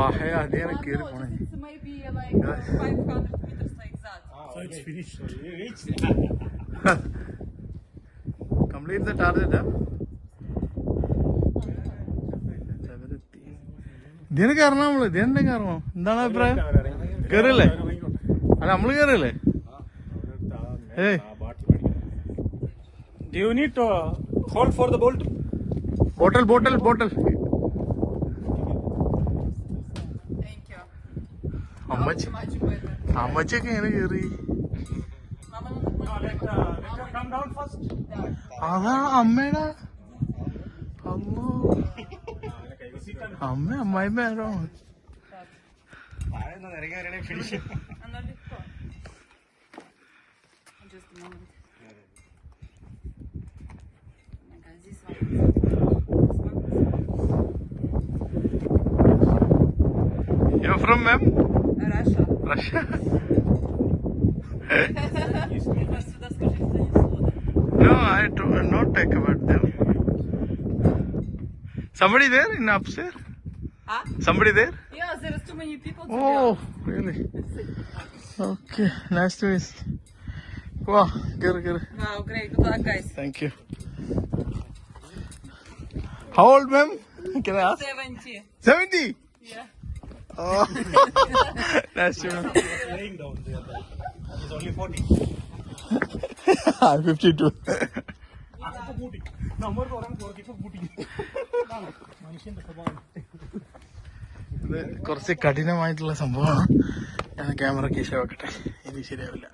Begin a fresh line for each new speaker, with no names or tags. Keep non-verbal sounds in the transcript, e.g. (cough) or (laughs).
വാഹയ അതിനെ കേറി പോണേ
It's maybe like uh, 500 meters like that.
So it's finished. So you reached.
Complete the target, huh? ഇതിന് കയറണം നമ്മൾ ഇതിനെ കയറണോ എന്താണ് അഭിപ്രായം കയറില്ലേ അല്ല നമ്മൾ കയറില്ലേ ഏയ്
Do you need to hold for
bottle bottle bottle അമ്മച്ചി. അമ്മച്ചിയൊക്കെ എങ്ങനെ
കയറി
അതാണ് അമ്മയുടെ അമ്മോ. അമ്മ
അമ്മായിമ്മയാണോ
You're from ma'am?
Russia. Russia. (laughs)
no, I do not talk about them. Somebody there in upstairs?
Huh?
Somebody there?
Yeah, there is too many people. To
oh, really? okay, nice to meet you. Wow, good, good.
Wow, great. Good luck, guys.
Thank you. How old, ma'am? (laughs) Can I ask?
70.
70?
Yeah.
Oh, you.
Laying down there. He's only 40.
I'm 52.
ഇപ്പൊ കൂട്ടി നമ്മൾ തുറന്ന് തുറക്കി ഇപ്പൊ കൂട്ടി ഇതാണ് മനുഷ്യന്റെ സ്വഭാവം
ഇത് കുറച്ച് കഠിനമായിട്ടുള്ള സംഭവമാണ് ഞാൻ ക്യാമറ കീശ ഇനി ശരിയാവില്ല